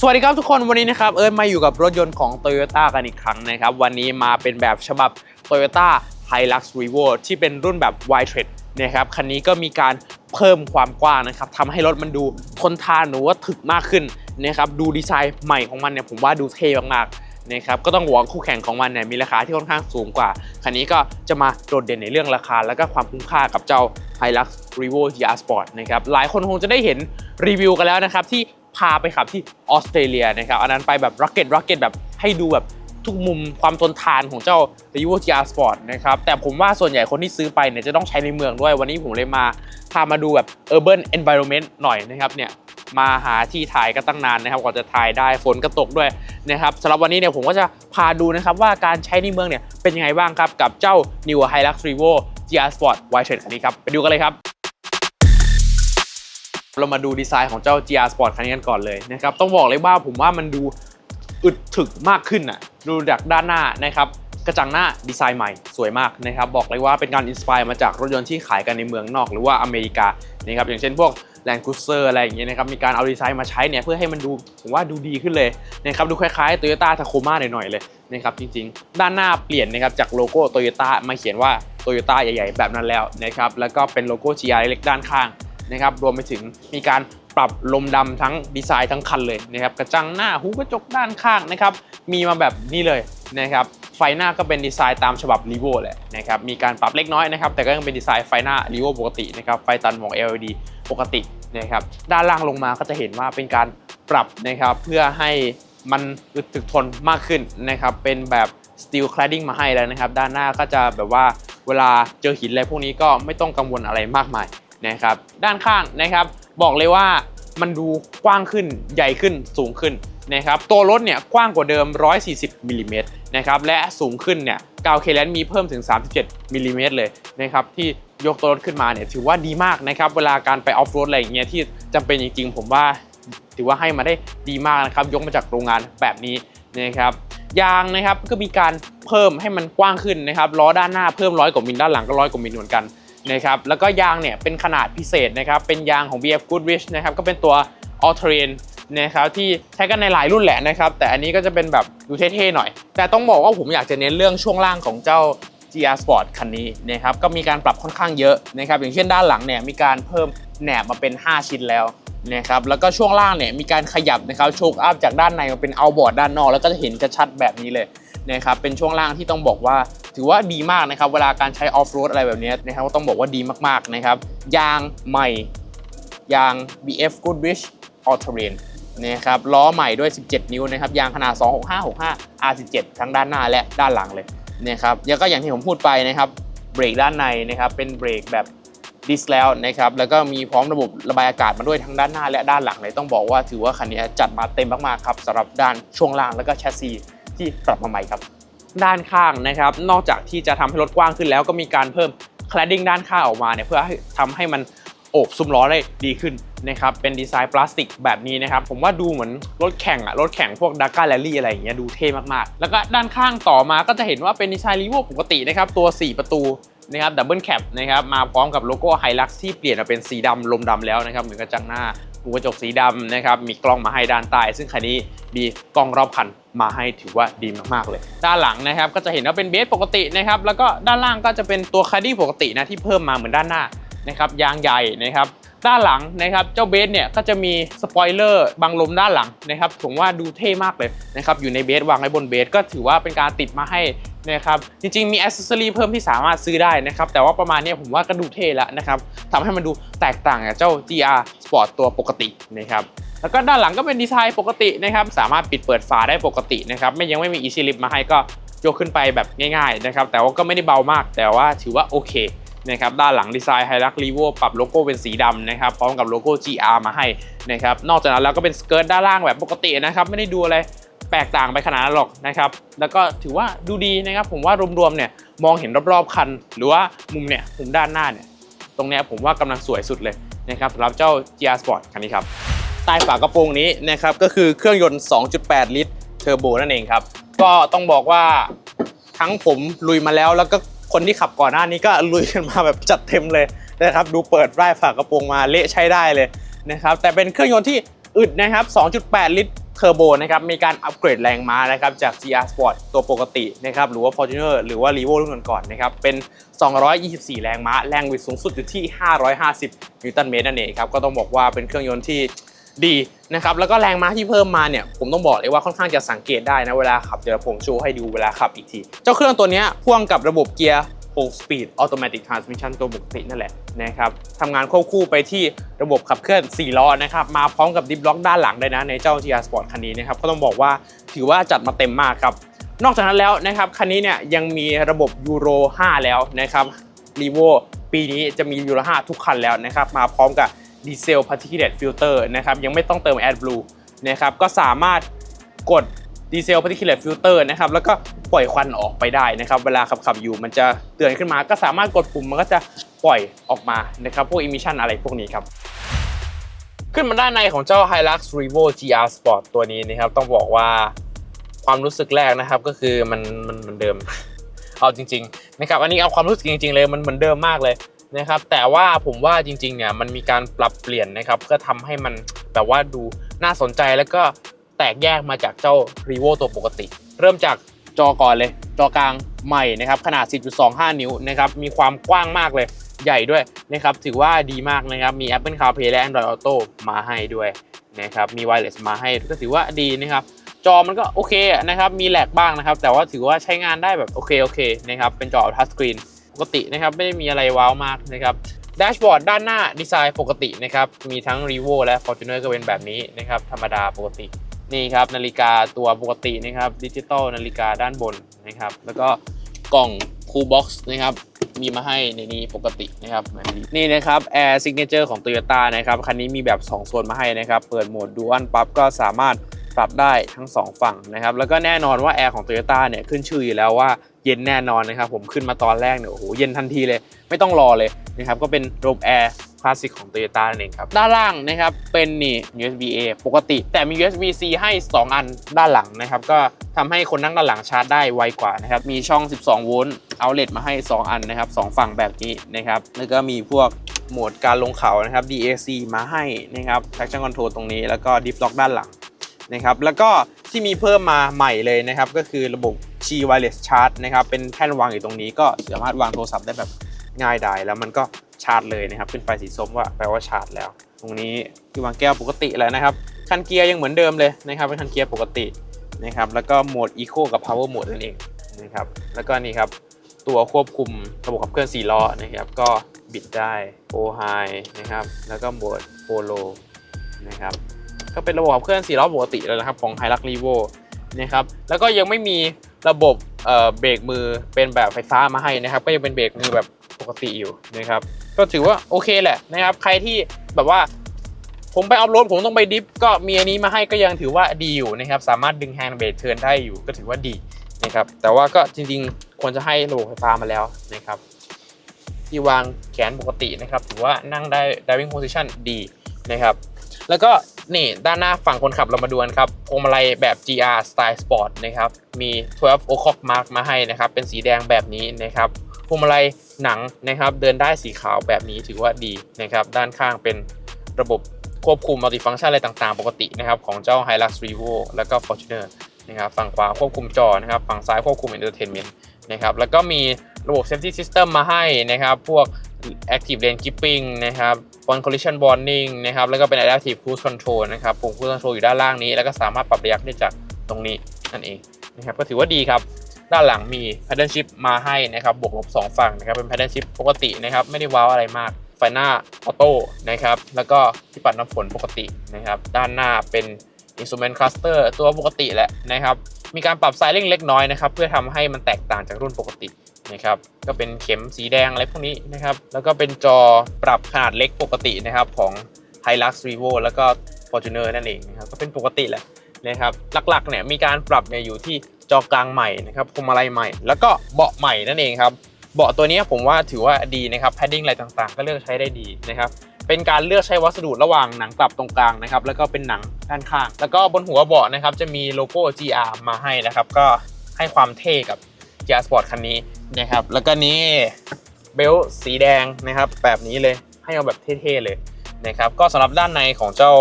สวัสดีครับทุกคนวันนี้นะครับเอิร์ธมาอยู่กับรถยนต์ของ Toyota กันอีกครั้งนะครับ วันนี้มาเป็นแบบฉบับ Toyota Hilux Revo ที่เป็นรุ่นแบบ Wide Tread นะครับคันนี้ก็มีการเพิ่มความกว้างนะครับทำให้รถมันดูทนทานหรือว่าถึกมากขึ้นนะครับดูดีไซน์ใหม่ของมันเนี่ยผมว่าดูเท่มากๆนะครับก็ต้องบอกว่าคู่แข่งของมันเนี่ยมีราคาที่ค่อนข้างสูงกว่า คันนี้ก็จะมาโดดเด่นในเรื่องราคา แล้วก็ความคุ้มค่ากับเจ้า Hilux Revo GR Sport นะครับหลายคนคงจะได้เห็นรีวิวกันแล้วนะครับที่ พาไปขับที่ออสเตรเลียนะครับอันนั้นไปแบบ rocket rocket แบบให้ดูแบบทุกมุมความทนทานของเจ้า r e v o GR Sport นะครับ แต่ผมว่าส่วนใหญ่คนที่ซื้อไปเนี่ยจะต้องใช้ในเมืองด้วย วันนี้ผมเลยมา พามาดูแบบ urban environment หน่อยนะครับเนี่ยมาหาที่ถ่ายก็ตั้งนานนะครับกว่าจะถ่ายได้ฝนก็ตกด้วยนะครับสำหรับวันนี้เนี่ยผมก็จะพาดูนะครับว่าการใช้ในเมืองเนี่ยเป็นยังไงบ้างครับ กับเจ้า New Hilux Revo GR Sport Wide Tread คันนี้ครับ ไปดูกันเลยครับ เรามาดูดีไซน์ของเจ้า GR Sport คันนี้กันก่อนเลยนะครับต้องบอกเลยว่าผมว่ามันดูอึดถึกมากขึ้นอะดูจากด้านหน้านะครับกระจังหน้าดีไซน์ใหม่สวยมากนะครับบอกเลยว่าเป็นการอินสปายมาจากรถยนต์ที่ขายกันในเมืองนอกหรือว่าอเมริกานะครับอย่างเช่นพวก Land Cruiser อะไรอย่างเงี้ยนะครับมีการเอาดีไซน์มาใช้เนี่ยเพื่อให้มันดูผมว่าดูดีขึ้นเลยนะครับดูคล้ายๆ Toyota Tacoma หน่อยๆเลยนะครับจริงๆ ด้านหน้าเปลี่ยนนะครับจากโลโก้ Toyota มาเขียนว่า Toyota ใหญ่ๆ แบบนั้นแล้วนะครับแล้วก็เป็นโลโก้ GR เล็กด้านข้าง นะครับรวมไปถึงมีการปรับลมดำทั้งดีไซน์ทั้งคันเลยนะครับกระจังหน้าหูกระจกด้านข้างนะครับมีมาแบบนี้เลยนะครับไฟหน้าก็เป็นดีไซน์ตามฉบับ r e v o แหละนะครับมีการปรับเล็กน้อยนะครับแต่ก็ยังเป็นดีไซน์ไฟหน้า r e v o ปกตินะครับไฟตันของ LED ปกตินะครับด้านล่างลงมาก็จะเห็นว่าเป็นการปรับนะครับเพื่อให้มันอึดถึกทนมากขึ้นนะครับเป็นแบบ steel cladding มาให้แล้วนะครับ ด้านหน้าก็จะแบบว่าเวลาเจอหินอะไรพวกนี้ก็ไม่ต้องกังวลอะไรมากมาย นะครับด้านข้างนะครับ บอกเลยว่ามันดูกว้างขึ้นใหญ่ขึ้นสูงขึ้นนะครับตัวรถเนี่ยกว้างกว่าเดิม 140มิลลิเมตรนะครับและสูงขึ้นเนี่ยกาวเคเลนมีเพิ่มถึง 37มิลลิเมตรเลยนะครับที่ยกตัวรถขึ้นมาเนี่ยถือว่าดีมากนะครับเวลาการไปออฟโรดอะไรอย่างเงี้ยที่จำเป็นจริงๆ ผมว่าถือว่าให้มาได้ดีมากนะครับยกมาจากโรงงานแบบนี้นะครับยางนะครับก็มีการเพิ่มให้มันกว้างขึ้นนะครับล้อด้านหน้าเพิ่มร้อยกว่ามิลด้านหลังก็ร้อยกว่ามิลเหมือนกัน นะครับแล้วก็ยางเนี่ยเป็นขนาดพิเศษนะครับเป็นยางของ BF Goodrich นะครับก็เป็นตัว All Terrain นะครับที่ใช้กันในหลายรุ่นแหละนะครับ แต่อันนี้ก็จะเป็นแบบดูเท่ๆหน่อย แต่ต้องบอกว่าผมอยากจะเน้นเรื่องช่วงล่างของเจ้า GR Sport คันนี้นะครับก็มีการปรับค่อนข้างเยอะนะครับอย่างเช่นด้านหลังเนี่ยมีการเพิ่มแหนบมาเป็น 5 ชิ้นแล้วนะครับแล้วก็ช่วงล่างเนี่ยมีการขยับนะครับโชคอัพจากด้านในมาเป็นเอาบอร์ดด้านนอก แล้วก็จะเห็นกระชัดแบบนี้เลยนะครับเป็นช่วงล่างที่ต้องบอกว่า ถือว่าดีมากนะครับเวลาการใช้ออฟโรดอะไรแบบนี้นะครับก็ต้องบอกว่าดีมากๆนะครับยางใหม่ยาง BF Goodrich All Terrain นะครับล้อใหม่ด้วย 17 นิ้วนะครับยางขนาด 26565 R17 ทั้งด้านหน้าและด้านหลังเลยนะครับแล้วก็อย่างที่ผมพูดไปนะครับเบรกด้านในนะครับเป็นเบรกแบบดิสแล้วนะครับแล้วก็มีพร้อมระบบระบายอากาศมาด้วยทั้งด้านหน้าและด้านหลังเลยต้องบอกว่าถือว่าคันนี้จัดมาเต็มมากๆครับสำหรับด้านช่วงล่างแล้วก็แชสซีที่ปรับมาใหม่ครับ ด้านข้างนะครับ นอกจากที่จะทำให้รถกว้างขึ้นแล้วก็มีการเพิ่ม cladding ด้านข้างออกมาเนี่ยเพื่อให้ทำให้มันโอบซุ้มล้อได้ดีขึ้นนะครับ เป็นดีไซน์พลาสติกแบบนี้นะครับ ผมว่าดูเหมือนรถแข่งอะรถแข่งพวกดักก้าแรลลี่อะไรอย่างเงี้ยดูเท่มากๆ แล้วก็ด้านข้างต่อมาก็จะเห็นว่าเป็นดีไซน์รีโวปกตินะครับ ตัว 4 ประตูนะครับดับเบิลแคปนะครับมาพร้อมกับโลโก้ไฮลักที่เปลี่ยนมาเป็นสีดำลมดำแล้วนะครับเหมือนกระจังหน้าหูกระจกสีดำนะครับมีกล้องมาให้ด้านใต้ซึ่งคันนี้มีกล้องรอบคัน มาให้ถือว่าดีมากๆเลย ด้านหลังนะครับก็จะเห็นว่าเป็นเบสปกตินะครับแล้วก็ด้านล่างก็จะเป็นตัวคาร์ดี้ปกตินะที่เพิ่มมาเหมือนด้านหน้านะครับยางใหญ่นะครับด้านหลังนะครับเจ้าเบสเนี่ยก็จะมีสปอยเลอร์บังลมด้านหลังนะครับผมว่าดูเท่มากเลยนะครับอยู่ในเบสวางไว้บนเบสก็ถือว่าเป็นการติดมาให้นะครับจริงๆมีอ c เซสซอรีเพิ่มที่สามารถซื้อได้นะครับแต่ว่าประมาณนี้ผมว่าก็ดูเท่แล้วนะครับทำให้มันดูแตกต่างจากเจ้า GR Sport ตัวปกตินะครับ แล้วก็ด้านหลังก็เป็นดีไซน์ปกตินะครับ สามารถปิดเปิดฝาได้ปกตินะครับ ไม่ยังไม่มี Easy Lift มาให้ก็ยกขึ้นไปแบบง่ายๆนะครับ แต่ว่าก็ไม่ได้เบามาก แต่ว่าถือว่าโอเคนะครับ ด้านหลังดีไซน์ Hilux Revo ปรับโลโก้เป็นสีดำนะครับ พร้อมกับโลโก้ GR มาให้นะครับ นอกจากนั้นแล้วก็เป็นสเกิร์ตด้านล่างแบบปกตินะครับ ไม่ได้ดูอะไรแปลกต่างไปขนาดนั้นหรอกนะครับ แล้วก็ถือว่าดูดีนะครับ ผมว่ารวมๆเนี่ยมองเห็นรอบๆคัน หรือว่ามุมเนี่ยมุมด้านหน้าเนี่ย ตรงเนี้ยผมว่ากำลังสวยสุดเลยนะครับสำหรับเจ้า GR Sport คันนี้ครับ ใต้ฝากระโปรงนี้นะครับก็คือเครื่องยนต์ 2.8 ลิตรเทอร์โบนั่นเองครับ ก็ต้องบอกว่าทั้งผมลุยมาแล้วแล้วก็คนที่ขับก่อนหน้านี้ก็ลุยกันมาแบบจัดเต็มเลยนะครับดูเปิดไร่ฝากระโปรงมาเละใช้ได้เลยนะครับแต่เป็นเครื่องยนต์ที่อึดนะครับ 2.8 ลิตรเทอร์โบนะครับมีการอัปเกรดแรงม้านะครับจาก GR Sport ตัวปกตินะครับหรือว่า Fortuner หรือว่า r e v o รุ่นก่อนๆนะครับเป็น 224 แรงม้า แรงบิดสูงสุดอยู่ที่ 550 นิวตันเมตรนั่นเองครับก็ต้องบอกว่าเป็นเครื่องยนต์ที่ ดีนะครับแล้วก็แรงม้าที่เพิ่มมาเนี่ยผมต้องบอกเลยว่าค่อนข้างจะสังเกตได้นะเวลาขับเดี๋ยวผมโชว์ให้ดูเวลาขับอีกที เจ้าเครื่องตัวนี้พ่วงกับระบบเกียร์6 speed automatic transmission ตัวปกตินั่นแหละนะครับทำงานควบคู่ไปที่ระบบขับเคลื่อน 4 ล้อนะครับ มาพร้อมกับดิฟล็อกด้านหลังด้วยนะ ในเจ้า GR Sport คันนี้นะครับ ก็ต้องบอกว่าถือว่าจัดมาเต็มมากครับ นอกจากนั้นแล้วนะครับ คันนี้เนี่ยยังมีระบบยูโร 5 แล้วนะครับรีโวปีนี้จะมียูโร 5 ทุกคันแล้วนะครับ มาพร้อมกับ ดีเซล particulate filter นะครับยังไม่ต้องเติม AdBlue นะครับก็สามารถกดดีเซล particulate filter นะครับแล้วก็ปล่อยควันออกไปได้นะครับเวลาขับขับอยู่มันจะเตือนขึ้นมา ก็สามารถกดปุ่มมันก็จะปล่อยออกมานะครับพวก emission อะไรพวกนี้ครับขึ้นมาด้านในของเจ้า Hilux Revo GR Sport ตัวนี้นะครับต้องบอกว่าความรู้สึกแรกนะครับก็คือมันมันเหมือนเดิม เอาจริง ๆ นะครับ อันนี้เอาความรู้สึกจริง ๆ เลยมันเหมือนเดิมมากเลย นะครับแต่ว่าผมว่าจริงๆเนี่ยมันมีการปรับเปลี่ยนนะครับเพื่อทำให้มันแบบว่าดูน่าสนใจแล้วก็แตกแยกมาจากเจ้า Revo ตัวปกติ เริ่มจากจอก่อนเลย จอกลางใหม่นะครับขนาด 10.25 นิ้วนะครับมีความกว้างมากเลยใหญ่ด้วยนะครับถือว่าดีมากนะครับมี Apple CarPlay และ Android Auto มาให้ด้วยนะครับมี Wireless มาให้ก็ถือว่าดีนะครับจอมันก็โอเคนะครับมีแหลกบ้างนะครับแต่ว่าถือว่าใช้งานได้แบบโอเคโอเคนะครับเป็นจอทัชสกรีน กตินะครับไม่ได้มีอะไรว้าวมากนะครับแดชบอร์ดด้านหน้าดีไซน์ปกตินะครับมีทั้ง r e v o และ Fortuner ก็เป็นแบบนี้นะครับธรรมดาปกตินี่ครับนาฬิกาตัวปกตินะครับดิจิตอลนาฬิกาด้านบนนะครับแล้วก็กล่องคูลบ็อกซ์นะครับมีมาให้ในนี้ปกตินะครับนี่นะครับ Air Signature ของ Toyota นะครับคันนี้มีแบบ 2 โซนมาให้นะครับเปิดโหมดดูอันปั๊บก็สามารถปรับได้ทั้ง 2 ฝั่งนะครับแล้วก็แน่นอนว่า Air ของ Toyota เนี่ยขึ้นชื่ออยู่แล้วว่า เย็นแน่นอนนะครับผมขึ้นมาตอนแรกเนี่ยโอ้โหเย็นทันทีเลย ไม่ต้องรอเลยนะครับก็เป็นระบบ Air คลาสสิกของ Toyota นั่นเองครับด้านล่างนะครับเป็นนี่ USB A ปกติ แต่มี USB C ให้ 2 อันด้านหลังนะครับก็ทำให้คนนั่งด้านหลังชาร์จได้ไวกว่านะครับมีช่อง 12 โวลต์เอาเล t มาให้ 2 อันนะครับ2ฝั่งแบบนี้นะครับแล้วก็มีพวกโหมดการลงเขานะครับ DAC มาให้นะครับ traction control ตรงนี้แล้วก็ Deep Lock ด้านหลัง นะครับแล้วก็ที่มีเพิ่มมาใหม่เลยนะครับก็คือระบบ Qi Wireless Charge นะครับเป็นแท่นวางอยู่ตรงนี้ก็สามารถวางโทรศัพท์ได้แบบง่ายดายแล้วมันก็ชาร์จเลยนะครับขึ้นไฟสีส้มว่าแปลว่าชาร์จแล้ว ตรงนี้ที่วางแก้วปกติแล้วนะครับคันเกียร์ยังเหมือนเดิมเลยนะครับเป็นคันเกียร์ปกตินะครับแล้วก็โหมด Eco กับ Power Mode นั่นเองนะครับแล้วก็นี่ครับตัวควบคุมระบบขับเคลื่อน4ล้อนะครับก็บิดได้โ o ไฮนะครับแล้วก็โหมดโปโลนะครับ ก็เป็นระบบขับเคลื่อน4ล้อปกติเลยนะครับของ h i l u x r e v o นะครับแล้วก็ยังไม่มีระบบเอ่อเบรกมือเป็นแบบไฟฟ้ามาให้นะครับ ก็ยังเป็นเบรกมือแบบปกติอยู่นะครับ ก็ถือว่าโอเคแหละนะครับ ใครที่แบบว่าผมไปออฟโรดผมต้องไปดิฟก็มีอันนี้มาให้ก็ยังถือว่าดีอยู่นะครับ สามารถดึงแฮนด์เบรกเทิร์นได้อยู่ก็ถือว่าดีนะครับ แต่ว่าก็จริงๆ ควรจะให้ระบบไฟฟ้ามาแล้วนะครับ ที่วางแขนปกตินะครับ ถือว่านั่งได้ driving position ดีนะครับ แล้วก็ นี่ด้านหน้าฝั่งคนขับเรามาดูกันครับพวงมาลัยแบบ GR Style Sport นะครับมี12 O'clock Mark มาให้นะครับเป็นสีแดงแบบนี้นะครับพวงมาลัยหนังนะครับเดินได้สีขาวแบบนี้ถือว่าดีนะครับด้านข้างเป็นระบบควบคุมมัลติฟัง c t ชันอะไรต่างๆ ปกตินะครับของเจ้า Hilux Revo แล้วก็ Fortuner นะครับฝั่งขวาควบคุมจอนะครับฝั่งซ้ายควบคุม Entertainment นะครับแล้วก็มีระบบ Safety System มาให้นะครับพวก Active Lane Keeping นะครับ One Collision Warning นะครับ แล้วก็เป็น Adaptive Cruise Control นะครับ ปุ่ม Cruise Control อยู่ด้านล่างนี้ แล้วก็สามารถปรับระยะได้จากตรงนี้นั่นเองนะครับ ก็ถือว่าดีครับ ด้านหลังมี Paddle Shift มาให้นะครับ บวกลบ 2 ฝั่งนะครับ เป็น Paddle Shift ปกตินะครับ ไม่ได้ว้าวอะไรมาก ไฟหน้าออโต้นะครับ แล้วก็ที่ปัดน้ำฝนปกตินะครับ ด้านหน้าเป็น Instrument Cluster ตัวปกติแหละนะครับ มีการปรับไซลิ่งเล็กน้อยนะครับ เพื่อทำให้มันแตกต่างจากรุ่นปกติ นะครับก็เป็นเข็มสีแดงอะไรพวกนี้นะครับ แล้วก็เป็นจอปรับขนาดเล็กปกตินะครับของ Hilux Revo แล้วก็ Fortuner นั่นเองนะครับก็เป็นปกติแหละนะครับหลักๆเนี่ยมีการปรับเนี่ยอยู่ที่จอกลางใหม่นะครับพวงมาลัยใหม่ แล้วก็เบาะใหม่นั่นเองครับเบาะตัวนี้ผมว่าถือว่าดีนะครับ padding อะไรต่างๆ ก็เลือกใช้ได้ดีนะครับเป็นการเลือกใช้วัสดุระหว่างหนังกลับตรงกลางนะครับแล้วก็เป็นหนังด้านข้าง แล้วก็บนหัวเบาะนะครับจะมีโลโก้ GR มาให้นะครับ ก็ให้ความเท่กับ GR Sport คันนี้นะครับ แล้วก็นี้เบลสีแดงนะครับ แบบนี้เลยให้เอาแบบเท่ๆเลยนะครับ ก็สำหรับด้านในของเจ้า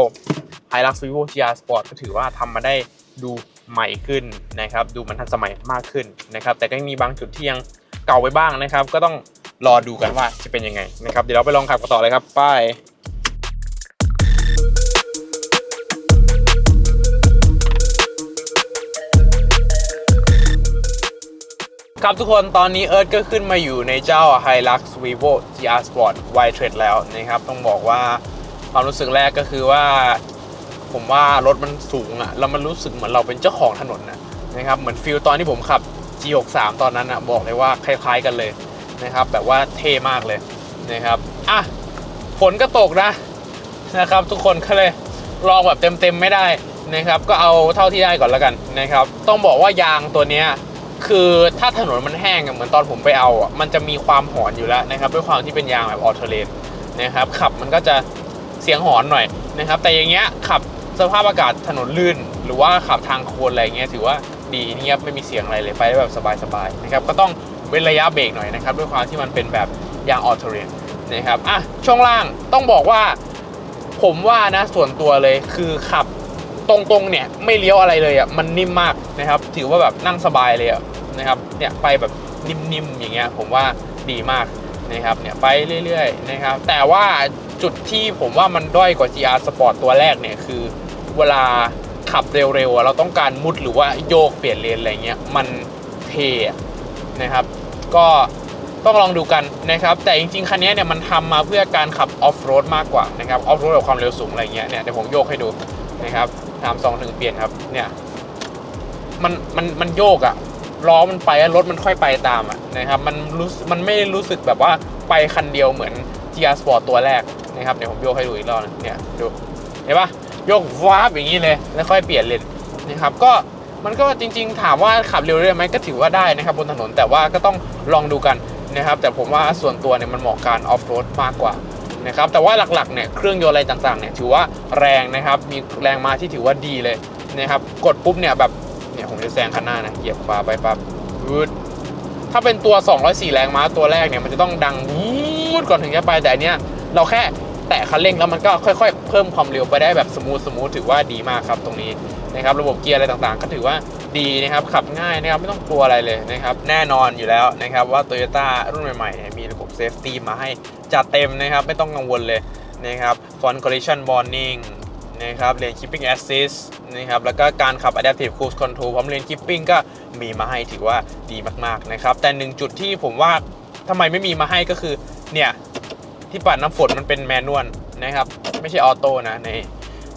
Hilux Vivo GR Sport ก็ถือว่าทำมาได้ดูใหม่ขึ้นนะครับ ดูมันทันสมัยมากขึ้นนะครับ แต่ก็ยังมีบางจุดที่ยังเก่าไว้บ้างนะครับ ก็ต้องรอดูกันว่าจะเป็นยังไงนะครับ เดี๋ยวเราไปลองขับกันต่อเลยครับ ไป ครับทุกคนตอนนี้เอิร์ธก็ขึ้นมาอยู่ในเจ้า Hilux Vivo GR Sport Y Tread แล้วนะครับ ต้องบอกว่าความรู้สึกแรกก็คือว่า ผมว่ารถมันสูงอะแล้วมันรู้สึกเหมือนเราเป็นเจ้าของถนนนะนะครับเหมือนฟิลตอนที่ผมขับ G63 ตอนนั้นอะบอกเลยว่าคล้าย ๆกันเลยนะครับแบบว่าเท่มากเลยนะครับอะฝนก็ตกนะนะครับ ทุกคนก็เลยลองแบบเต็มๆไม่ได้นะครับ ก็เอาเท่าที่ได้ก่อนแล้วกันนะครับ ต้องบอกว่ายางตัวเนี้ย คือถ้าถนนมันแห้งอะเหมือนตอนผมไปเอาอะมันจะมีความหอนอยู่แล้วนะครับ ด้วยความที่เป็นยางแบบออเทอร์เลนนะครับขับมันก็จะเสียงหอนหน่อยนะครับ แต่อย่างเงี้ยขับสภาพอากาศถนนลื่น หรือว่าขับทางโคนอะไรเงี้ยถือว่าดีเงียบไม่มีเสียงอะไรเลยไปได้แบบสบายๆนะครับก็ต้องเว้นระยะเบรกหน่อยนะครับ ด้วยความที่มันเป็นแบบยางออเทอร์เลนนะครับอะช่วงล่างต้องบอกว่า ผมว่านะส่วนตัวเลยคือขับ ตรงๆเนี่ยไม่เลี้ยวอะไรเลยอะมันนิ่มมากนะครับ ถือว่าแบบนั่งสบายเลยอะนะครับเนี่ยไปแบบนิ่มๆอย่างเงี้ยผมว่าดีมากนะครับเนี่ยไปเรื่อยๆนะครับแต่ว่าจุดที่ผมว่ามันด้อยกว่า GR Sport ตัวแรกเนี่ยคือเวลาขับเร็วๆเราต้องการมุดหรือว่าโยกเปลี่ยนเลนอะไรเงี้ยมันเทนะครับ ก็ต้องลองดูกันนะครับ แต่จริงๆ คันนี้เนี่ยมันทำมาเพื่อการขับออฟโรดมากกว่านะครับออฟโรดกับความเร็วสูงอะไรเงี้ยเนี่ยเดี๋ยวผมโยกให้ดูนะครับ สามสองหนึ่งเปลี่ยนครับ เนี่ย มันมันมันโยกอะล้อมันไปรถมันค่อยไปตามอะนะครับ มันรู้สึกมันไม่รู้สึกแบบว่าไปคันเดียวเหมือน GR Sport ตัวแรกนะครับเดี๋ยวผมโยกให้ดูอีกรอบนึงเนี่ยดูเห็นปะโยกวาบอย่างนี้เลยแล้วค่อยเปลี่ยนเลนนะครับ ก็มันก็จริง ๆ ถามว่าขับเร็วได้ไหมก็ถือว่าได้นะครับ บนถนนแต่ว่าก็ต้องลองดูกันนะครับ แต่ผมว่าส่วนตัวเนี่ยมันเหมาะการออฟโรดมากกว่า นะครับแต่ว่าหลักๆเนี่ยเครื่องยนต์อะไรต่างๆเนี่ยถือว่าแรงนะครับมีแรงมาที่ถือว่าดีเลยนะครับกดปุ๊บเนี่ยแบบเนี่ยผมจะแซงคันหน้านะเหยียบขวาไปปั๊บวืดถ้าเป็นตัว 204 แรงม้าตัวแรกเนี่ยมันจะต้องดังวูดก่อนถึงจะไปแต่อันเนี้ยเราแค่ แตะคันเร่งแล้วมันก็ค่อย ๆ เพิ่มความเร็วไปได้แบบสมูทสมูทถือว่าดีมากครับตรงนี้นะครับระบบเกียร์อะไรต่างๆ ก็ถือว่าดีนะครับขับง่ายนะครับไม่ต้องกลัวอะไรเลยนะครับแน่นอนอยู่แล้วนะครับว่า Toyota รุ่นใหม่ๆมีระบบเซฟตี้มาให้จัดเต็มนะครับไม่ต้องกังวลเลยนะครับ Front Collision Warning นะครับ Lane Keeping Assist นะครับแล้วก็การขับ Adaptive Cruise Control พร้อม Lane Keeping ก็มีมาให้ถือว่าดีมากๆนะครับแต่หนึ่งจุดที่ผมว่าทำไมไม่มีมาให้ก็คือเนี่ย ที่ปัดน้ำฝนมันเป็นแมนนวลนะครับ ไม่ใช่ออโต้นะใน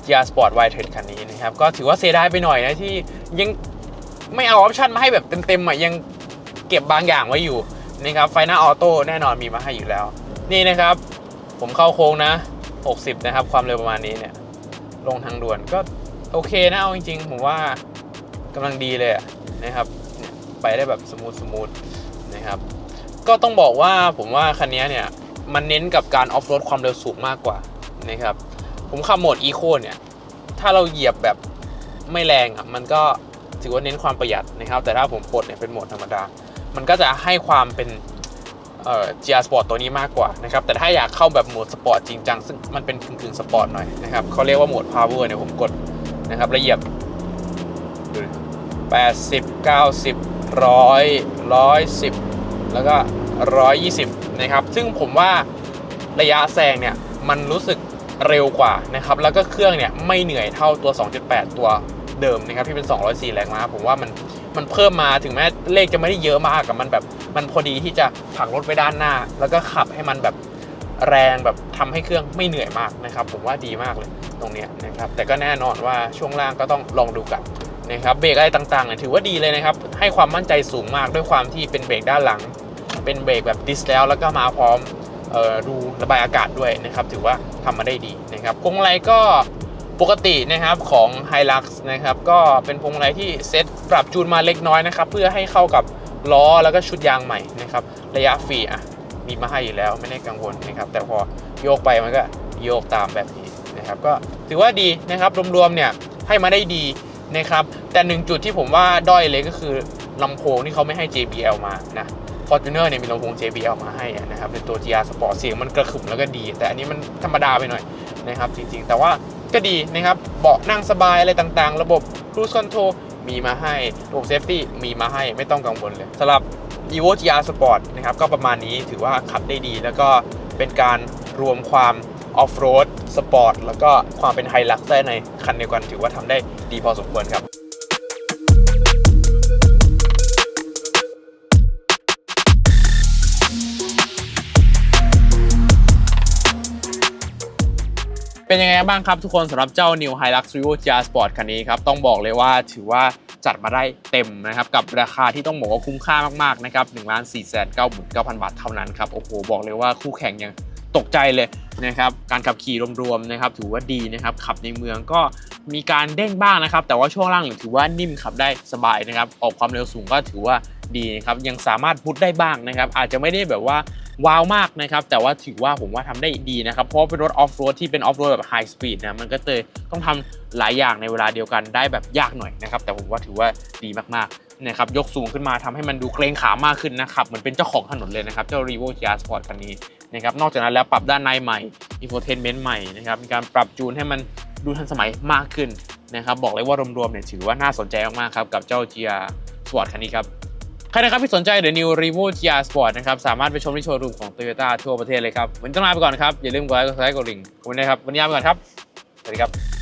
GR Sport Y Trend คันนี้นะครับ ก็ถือว่าเสียดายไปหน่อยนะที่ยังไม่เอาออปชันมาให้แบบเต็มๆอะยังเก็บบางอย่างไว้อยู่นะครับไฟหน้าออโต้แน่นอนมีมาให้อยู่แล้ว นี่นะครับ ผมเข้าโค้งนะ 60 นะครับ ความเร็วประมาณนี้เนี่ย ลงทางด่วนก็โอเคนะเอาจริงๆ ผมว่ากำลังดีเลยนะครับ ไปได้แบบสมูทสมูทนะครับ ก็ต้องบอกว่าผมว่าคันนี้เนี่ย มันเน้นกับการออฟโรดความเร็วสูงมากกว่านะครับ ผมขับโหมดอีโคเนี่ย ถ้าเราเหยียบแบบไม่แรงอะมันก็ถือว่าเน้นความประหยัดนะครับ แต่ถ้าผมปลดเนี่ยเป็นโหมดธรรมดา มันก็จะให้ความเป็นเอ่อ GR Sport ตัวนี้มากกว่านะครับ แต่ถ้าอยากเข้าแบบโหมดสปอร์ตจริงจังซึ่งมันเป็นกึ่งๆสปอร์ตหน่อยนะครับเขาเรียกว่าโหมด Power เนี่ยผมกดนะครับแล้วเหยียบดูดิ80 90 100 110 แล้วก็ 120 นะครับ ซึ่งผมว่าระยะแซงเนี่ยมันรู้สึกเร็วกว่านะครับ แล้วก็เครื่องเนี่ยไม่เหนื่อยเท่าตัว 2.8 ตัวเดิมนะครับที่เป็น 204 แรงม้าผมว่ามันมันเพิ่มมาถึงแม้เลขจะไม่ได้เยอะมากกับมันแบบมันพอดีที่จะผลักรถไปด้านหน้า แล้วก็ขับให้มันแบบแรงแบบทำให้เครื่องไม่เหนื่อยมากนะครับ ผมว่าดีมากเลยตรงนี้นะครับ แต่ก็แน่นอนว่าช่วงล่างก็ต้องลองดูกันนะครับเบรกอะไรต่างๆเนี่ยถือว่าดีเลยนะครับ ให้ความมั่นใจสูงมากด้วยความที่เป็นเบรกด้านหลัง เป็นเบรกแบบดิสแล้วแล้วก็มาพร้อมออดูระบายอากาศด้วยนะครับ ถือว่าทำมาได้ดีนะครับพวงมาลัยก็ปกตินะครับของ Hilux นะครับก็เป็นพวงมาลัยที่เซตปรับจูนมาเล็กน้อยนะครับ เพื่อให้เข้ากับล้อแล้วก็ชุดยางใหม่นะครับ ระยะฟรีอะมีมาให้อยู่แล้วไม่ได้กังวลนะครับ แต่พอโยกไปมันก็โยกตามแบบนี้นะครับ ก็ถือว่าดีนะครับรวมๆเนี่ยให้มาได้ดีนะครับ แต่หนึ่งจุดที่ผมว่าด้อยเลยก็คือลำโพงที่เขาไม่ให้ JBL มานะ Fortuner เนี่ยมีลำโพง JBL มาให้นะครับในตัว GR Sport เสียงมันกระขึ่มแล้วก็ดี แต่อันนี้มันธรรมดาไปหน่อยนะครับจริงๆ แต่ว่าก็ดีนะครับเบาะนั่งสบายอะไรต่างๆ ระบบ cruise control มีมาให้ระบบ safety มีมาให้ไม่ต้องกังวลเลยสำหรับ evo gr sport นะครับก็ประมาณนี้ถือว่าขับได้ดี แล้วก็เป็นการรวมความออฟโรดสปอร์ตแล้วก็ความเป็นไฮลักซ์ได้ในคันเดียวกันถือว่าทำได้ดีพอสมควรครับ เป็นยังไงบ้างครับทุกคนสำหรับเจ้า New Hilux Rio GR Sport คันนี้ครับ ต้องบอกเลยว่าถือว่าจัดมาได้เต็มนะครับ กับราคาที่ต้องบอกว่าคุ้มค่ามาก ๆ นะครับ1 4 9 9 9 0 0 บาทเท่านั้นครับ โอ้โห บอกเลยว่าคู่แข่งยังตกใจเลยนะครับการขับขี่รวมๆนะครับถือว่าดีนะครับขับในเมืองก็มีการเด้งบ้างนะครับ แต่ว่าช่วงล่างถือว่านิ่มขับได้สบายนะครับออกความเร็วสูงก็ถือว่าดีนะครับยังสามารถพุทได้บ้างนะครับ อาจจะไม่ได้แบบว่า ว้าวมากนะครับ แต่ว่าถือว่าผมว่าทำได้ดีนะครับ เพราะเป็นรถออฟโรดที่เป็นออฟโรดแบบไฮสปีดนะมันก็เลยต้องทำหลายอย่างในเวลาเดียวกันได้แบบยากหน่อยนะครับ แต่ผมว่าถือว่าดีมากๆนะครับยกสูงขึ้นมาทำให้มันดูเกรงขามากขึ้นนะครับเหมือนเป็นเจ้าของถนนเลยนะครับ เจ้า r e v o GR Sport คันนี้นะครับนอกจากนั้นแล้วปรับด้านในใหม่ infotainment ใหม่นะครับมีการปรับจูนให้มันดูทันสมัยมากขึ้นนะครับบอกเลยว่ารวมๆเนี่ยถือว่าน่าสนใจมากๆครับกับเจ้า GR Sport คันนี้ครับ ใครนะครับที่สนใจ The New Revo GR Sport นะครับ สามารถไปชมที่โชว์รูมของ Toyota ทั่วประเทศเลยครับ วันนี้ต้องลาไปก่อนครับ อย่าลืมกดไลค์กดแชร์กดลิงก์ขอบคุณนะครับ วันนี้ลาไปก่อนครับ สวัสดีครับ